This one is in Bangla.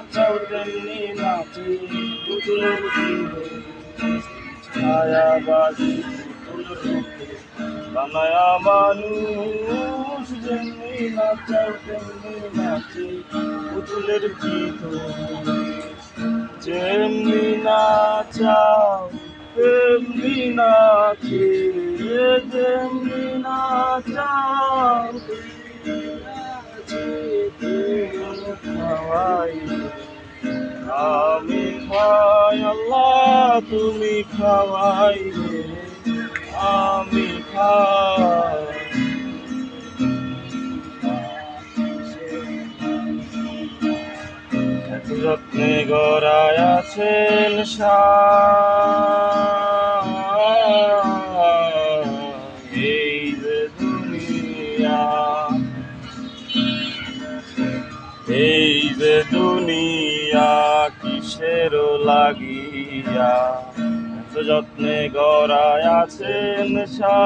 তেমনি নাচে পুতুল রূপে বানায়া মানুষ যেমনি নাচাও তেমনি নাচে পুতুলের ভিতরে যেমনি নাচাও তেমনি নাচে যেমনি নাচাও তেমনি নাচে আমি খাই আল্লাহ তুমি খাওয়াই আমি খাই। যত্নে গড়ায় আছেন এই এই যে দুনিয়া কিসের লাগিয়া? যত্নে গড়ায় আছেন সা